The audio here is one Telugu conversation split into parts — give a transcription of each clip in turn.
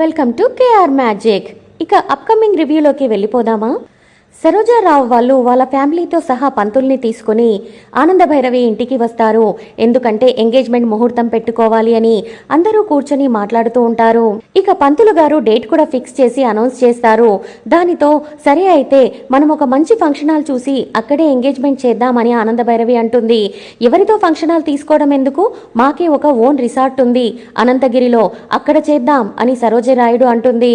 Welcome to K R magic ఇక అప్కమింగ్ రివ్యూలోకి వెళ్ళిపోదామా? సరోజారావు వాళ్ళు వాళ్ళ ఫ్యామిలీతో సహా పంతుల్ని తీసుకుని ఆనంద భైరవి ఇంటికి వస్తారు. ఎందుకంటే ఎంగేజ్మెంట్ ముహూర్తం పెట్టుకోవాలి అని అందరూ కూర్చొని మాట్లాడుతూ ఉంటారు. ఇక పంతులు గారు డేట్ కూడా ఫిక్స్ చేసి అనౌన్స్ చేస్తారు. దానితో సరే అయితే మనం ఒక మంచి ఫంక్షన్ హాల్ చూసి అక్కడే ఎంగేజ్మెంట్ చేద్దామని ఆనంద భైరవి అంటుంది. ఎవరితో ఫంక్షన్ హాల్ తీసుకోవడం ఎందుకు? మాకే ఒక ఓన్ రిసార్ట్ ఉంది. అనంతగిరిలో అక్కడ చేద్దాం అని సరోజరాయుడు అంటుంది.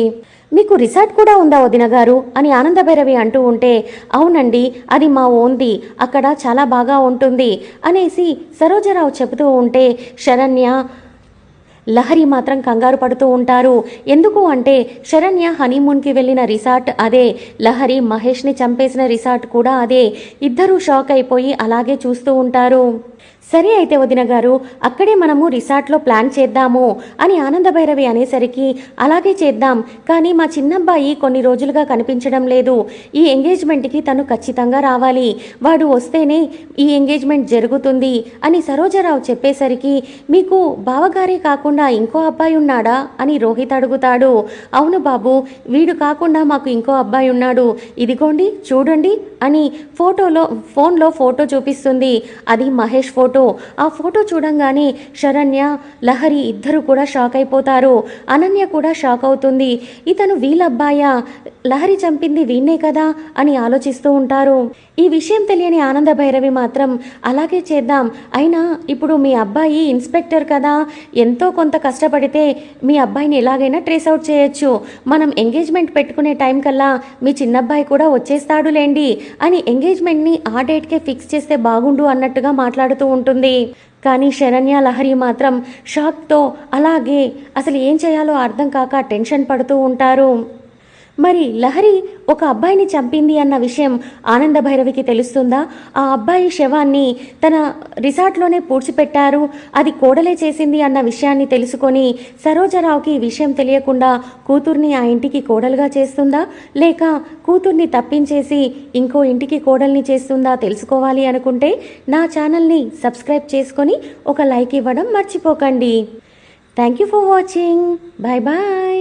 మీకు రిసార్ట్ కూడా ఉందా వదిన గారు? అని ఆనందభైరవి అంటూ ఉంటే అవునండి అది మా ఓన్ది అక్కడ చాలా బాగా ఉంటుంది అనేసి సరోజరావు చెబుతూ ఉంటే శరణ్య లహరి మాత్రం కంగారు పడుతూ ఉంటారు. ఎందుకు అంటే శరణ్య హనీమూన్కి వెళ్ళిన రిసార్ట్ అదే లహరి మహేష్ని చంపేసిన రిసార్ట్ కూడా అదే. ఇద్దరూ షాక్ అయిపోయి అలాగే చూస్తూ ఉంటారు. సరే అయితే వదిన గారు అక్కడే మనము రిసార్ట్లో ప్లాన్ చేద్దాము అని ఆనందభైరవి అనేసరికి అలాగే చేద్దాం కానీ మా చిన్నబ్బాయి కొన్ని రోజులుగా కనిపించడం లేదు. ఈ ఎంగేజ్మెంట్కి తను ఖచ్చితంగా రావాలి. వాడు వస్తేనే ఈ ఎంగేజ్మెంట్ జరుగుతుంది అని సరోజరావు చెప్పేసరికి మీకు బావగారే కాకుండా ఇంకో అబ్బాయి ఉన్నాడా అని రోహిత్ అడుగుతాడు. అవును బాబు వీడు కాకుండా మాకు ఇంకో అబ్బాయి ఉన్నాడు. ఇదిగోండి చూడండి అని ఫోటోలో ఫోన్లో ఫోటో చూపిస్తుంది. అది మహేష్ ఫోటో. ఆ ఫోటో చూడంగానే శరణ్య లహరి ఇద్దరు కూడా షాక్ అయిపోతారు. అనన్య కూడా షాక్ అవుతుంది. ఇతను వీళ్ళబ్బాయా? లహరి చంపింది వీణ్ణే కదా? అని ఆలోచిస్తూ ఉంటారు. ఈ విషయం తెలియని ఆనంద భైరవి మాత్రం అలాగే చేద్దాం. అయినా ఇప్పుడు మీ అబ్బాయి ఇన్స్పెక్టర్ కదా? ఎంతో కొంత కష్టపడితే మీ అబ్బాయిని ఎలాగైనా ట్రేస్ అవుట్ చేయొచ్చు. మనం ఎంగేజ్మెంట్ పెట్టుకునే టైం కల్లా మీ చిన్నబ్బాయి కూడా వచ్చేస్తాడులేండి అని ఎంగేజ్మెంట్ని ఆ డేట్కే ఫిక్స్ చేస్తే బాగుండు అన్నట్టుగా మాట్లాడుతూ ఉంటుంది. కానీ శరణ్య లహరి మాత్రం షాక్తో అలాగే అసలు ఏం చేయాలో అర్థం కాక టెన్షన్ పడుతూ ఉంటారు. మరి లహరి ఒక అబ్బాయిని చంపింది అన్న విషయం ఆనంద భైరవికి తెలుస్తుందా? ఆ అబ్బాయి శవాన్ని తన రిసార్ట్లోనే పూడ్చిపెట్టారు. అది కోడలే చేసింది అన్న విషయాన్ని తెలుసుకొని సరోజరావుకి ఈ విషయం తెలియకుండా కూతుర్ని ఆ ఇంటికి కోడలుగా చేస్తుందా? లేక కూతుర్ని తప్పించేసి ఇంకో ఇంటికి కోడల్ని చేస్తుందా తెలుసుకోవాలి అనుకుంటే నా ఛానల్ని సబ్స్క్రైబ్ చేసుకొని ఒక లైక్ ఇవ్వడం మర్చిపోకండి. Thank you for watching. Bye bye